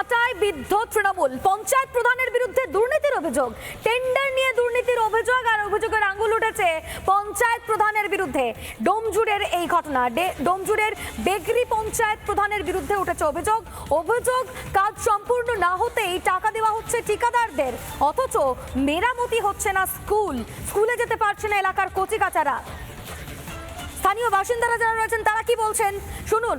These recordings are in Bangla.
কাটায় বিদ্ধ তৃণমূল। পঞ্চায়েত প্রধানের বিরুদ্ধে দুর্নীতির অভিযোগ। টেন্ডার নিয়ে দুর্নীতির অভিযোগ আর অভিযোগের আঙ্গুল উঠেছে পঞ্চায়েত প্রধানের বিরুদ্ধে। ডোমজুড়ের এই ঘটনা। ডোমজুড়ের বেগরি পঞ্চায়েত প্রধানের বিরুদ্ধে উঠেছে অভিযোগ। অভিযোগ কাজ সম্পূর্ণ না হতেই টাকা দেওয়া হচ্ছে ঠিকাদারদের। অথচ মেরামতি হচ্ছে না স্কুল। স্কুলে যেতে পারছে না এলাকার কচিকাচারা স্থানীয় বাসিন্দারা যারা রয়েছেন, তারা কি বলছেন? শুনুন।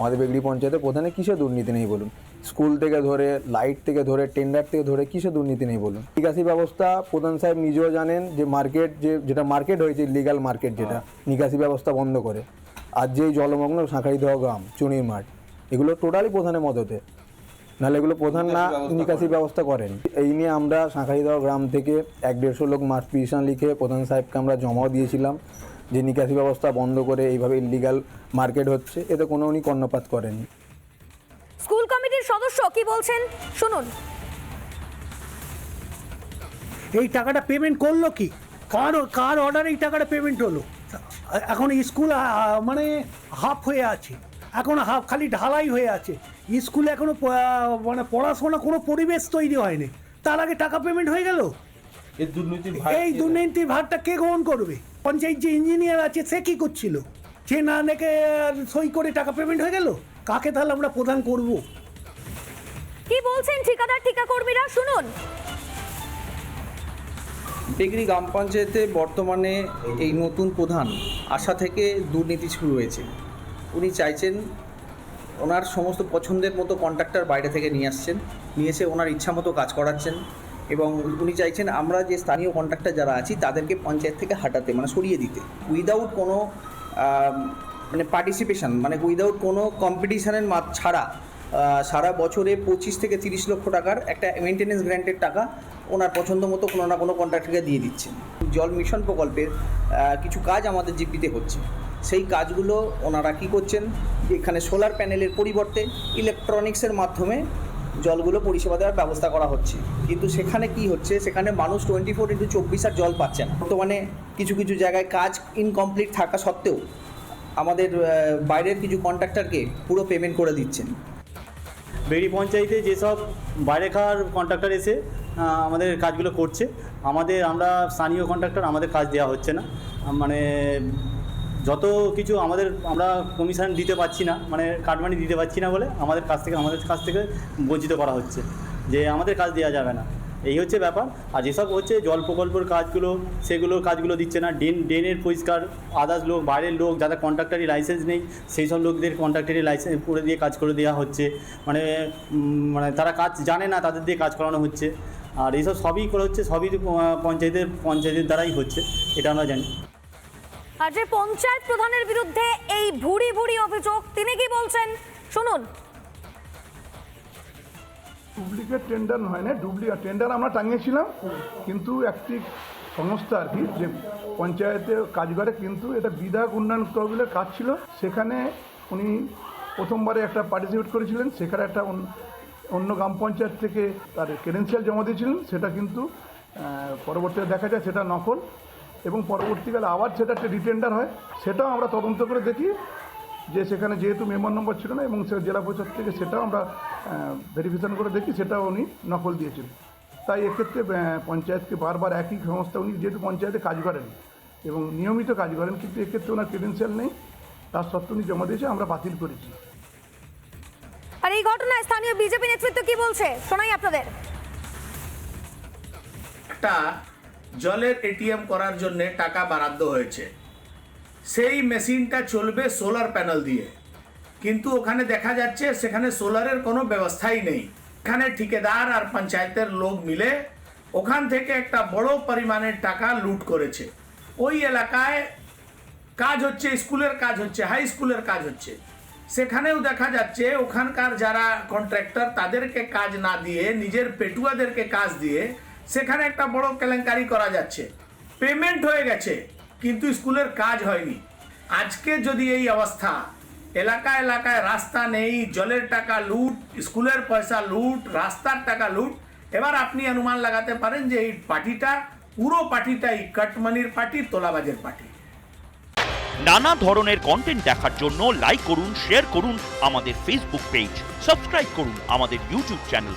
আমাদের বেগড়ি পঞ্চায়েতের প্রধানে কিসে দুর্নীতি নেই বলুন? স্কুল থেকে ধরে লাইট থেকে ধরে টেন্ডার থেকে ধরে কিসে দুর্নীতি নেই বলুন? নিকাশি ব্যবস্থা প্রধান সাহেব নিজেও জানেন যে মার্কেট যে যেটা মার্কেট হয়েছে লিগাল মার্কেট যেটা নিকাশি ব্যবস্থা বন্ধ করে। আর যেই জলমগ্ন শাঁখারি দেওয়া গ্রাম চুনির মাঠ এগুলো টোটালি প্রধানের মদতে। নাহলে এগুলো প্রধান না নিকাশি ব্যবস্থা করেন। এই নিয়ে আমরা শাঁখারি দেওয়া গ্রাম থেকে এক দেড়শো লোক মাঠ পিটিশন লিখে প্রধান সাহেবকে আমরা জমাও দিয়েছিলাম। যে নিকাশি ব্যবস্থা বন্ধ করে এইভাবে ইলিগাল মার্কেট হচ্ছে এতে কোনো উনি কর্ণপাত করেনি। স্কুল কমিটির সদস্য কি বলছেন? শুনুন। এই টাকাটা পেমেন্ট করল কি? কার কার অর্ডারে এই টাকাটা পেমেন্ট হলো? এখন স্কুল মানে হাফ হয়ে আছে। এখন হাফ খালি ঢালাই হয়ে আছে। স্কুলে এখনও মানে পড়াশোনা কোনো পরিবেশ তৈরি হয়নি। তার আগে টাকা পেমেন্ট হয়ে গেল? এই দুর্নীতির ভার এই দুর্নীতির ভারটা কে গ্রহণ করবে? পঞ্চায়েত যে ইঞ্জিনিয়ার আছে সে কি করছিল? সে না নেকে সই করে টাকা পেমেন্ট হয়ে গেল? কাকে তাহলে আমরা প্রদান করব? কি বলছেন ঠিকাদার ঠিকা কর্মীরা? শুনুন। বেগরি গ্রাম পঞ্চায়েতে বর্তমানে এই নতুন প্রধান আশা থেকে দুর্নীতি শুরু হয়েছে। উনি চাইছেন ওনার সমস্ত পছন্দের মতো কন্ট্রাক্টর বাইরে থেকে নিয়ে আসছেন নিয়ে এসে ওনার ইচ্ছা মতো কাজ করাচ্ছেন। এবং উনি চাইছেন আমরা যে স্থানীয় কন্ট্রাক্টর যারা আছি, তাদেরকে পঞ্চায়েত থেকে হাঁটাতে মানে সরিয়ে দিতে। উইদাউট কোনো মানে পার্টিসিপেশন মানে উইদাউট কোনো কম্পিটিশানের ছাড়া সারা বছরে পঁচিশ থেকে তিরিশ লক্ষ টাকার একটা মেনটেনেন্স গ্র্যান্টের টাকা ওনার পছন্দ মতো কোনো না কোনো কন্ট্রাক্টরকে দিয়ে দিচ্ছেন। জল মিশন প্রকল্পের কিছু কাজ আমাদের জিপিতে হচ্ছে। সেই কাজগুলো ওনারা কী করছেন? এখানে সোলার প্যানেলের পরিবর্তে ইলেকট্রনিক্সের মাধ্যমে জলগুলো পরিষেবা দেওয়ার ব্যবস্থা করা হচ্ছে। কিন্তু সেখানে কি হচ্ছে? সেখানে মানুষ টোয়েন্টি ফোর ইন্টু চব্বিশ আর জল পাচ্ছে না। বর্তমানে কিছু কিছু জায়গায় কাজ ইনকমপ্লিট থাকা সত্ত্বেও আমাদের বাইরের কিছু কন্ট্রাক্টরকে পুরো পেমেন্ট করে দিচ্ছেন। বেড়ি পঞ্চায়েতে যেসব বাইরেকার কন্ট্রাক্টর এসে আমাদের কাজগুলো করছে, আমাদের আমরা স্থানীয় কন্ট্রাক্টর আমাদের কাজ দেওয়া হচ্ছে না। মানে যত কিছু আমাদের, আমরা কমিশন দিতে পারছি না মানে কাটমানি দিতে পারছি না বলে আমাদের কাছ থেকে, আমাদের কাছ থেকে বঞ্চিত করা হচ্ছে, যে আমাদের কাজ দেওয়া যাবে না। এই হচ্ছে ব্যাপার। আর যেসব হচ্ছে জল প্রকল্পের কাজগুলো সেগুলোর কাজগুলো দিচ্ছে না, ড্রেন, ড্রেনের পরিষ্কার আদার্স লোক, বাইরের লোক, যাদের কন্ট্রাক্টারি লাইসেন্স নেই, সেই সব লোকদের কন্ট্রাক্টারি লাইসেন্স করে দিয়ে কাজ করে দেওয়া হচ্ছে। মানে মানে তারা কাজ জানে না, তাদের দিয়ে কাজ করানো হচ্ছে। আর এইসব সবই করে হচ্ছে, সবই পঞ্চায়েতের পঞ্চায়েতের দ্বারাই হচ্ছে, এটা আমরা জানি। আর যে পঞ্চায়েত প্রধানের বিরুদ্ধে এই ভুড়ি ভুড়ি অভিযোগ, তিনি কি বলছেন? শুনুন। ডুপ্লিকেট টেন্ডার হয় না ডুপ্লিকেট টেন্ডার আমরা টাঙিয়েছিলাম, কিন্তু একটি সংস্থা আর কি, যে পঞ্চায়েতে কাজ করে, কিন্তু এটা বিধায়ক উন্নয়ন তহবিলের কাজ ছিল। সেখানে উনি প্রথমবারে একটা পার্টিসিপেট করেছিলেন, সেখানে একটা অন্য গ্রাম পঞ্চায়েত থেকে তার ক্রেডেন্সিয়াল জমা দিয়েছিলেন, সেটা কিন্তু পরবর্তীতে দেখা যায় সেটা নকল। এবং পরবর্তীকালে আবার সেটা একটা রিটেন্ডার হয় সেটাও আমরা তদন্ত করে দেখি যে সেখানে যেহেতু মেম্বার নম্বর ছিল না এবং সে জেলা পরিষদ থেকে সেটাও আমরা ভেরিফিকেশন করে দেখি সেটাও উনি নকল দিয়েছিলেন। তাই এক্ষেত্রে পঞ্চায়েতকে বারবার একই সংস্থা উনি যেহেতু পঞ্চায়েতে কাজ করেন এবং নিয়মিত কাজ করেন কিন্তু এক্ষেত্রে ওনার ক্রেডেন্সিয়াল নেই তার সত্ত্বেও উনি জমা দিয়েছে আমরা বাতিল করেছি। আর এই ঘটনায় স্থানীয় বিজেপি নেতৃত্ব কি বলছে? শোনাই আপনাদের। একটা জলের এটিএম করার জন্য টাকা বরাদ্দ হয়েছে। সেই মেশিনটা চলবে সোলার প্যানেল দিয়ে। কিন্তু ওখানে দেখা যাচ্ছে সেখানে সোলারের কোনো ব্যবস্থাই নেই। এখানে ঠিকাদার আর পঞ্চায়েতের লোক মিলে ওখান থেকে একটা বড় পরিমাণের টাকা লুট করেছে। ওই এলাকায় কাজ হচ্ছে, স্কুলের কাজ হচ্ছে, হাই স্কুলের কাজ হচ্ছে। সেখানেও দেখা যাচ্ছে ওখানকার যারা কন্ট্রাক্টর তাদেরকে কাজ না দিয়ে, নিজের পেটুয়াদেরকে কাজ দিয়ে সেখানে একটা বড় কেলেঙ্কারি করা যাচ্ছে। পেমেন্ট হয়ে গেছে, কিন্তু স্কুলের কাজ হয়নি। আজকে যদি এই অবস্থা এলাকা এলাকায় রাস্তা নেই, জলের টাকা লুট, স্কুলের পয়সা লুট, রাস্তার টাকা লুট, এবার আপনি অনুমান লাগাতে পারেন যে এই পার্টিটা পুরো পার্টিটাই কাটমানির পার্টি, তোলাবাজের পার্টি। নানা ধরনের কন্টেন্ট দেখার জন্য লাইক করুন শেয়ার করুন আমাদের ফেসবুক পেজ সাবস্ক্রাইব করুন আমাদের ইউটিউব চ্যানেল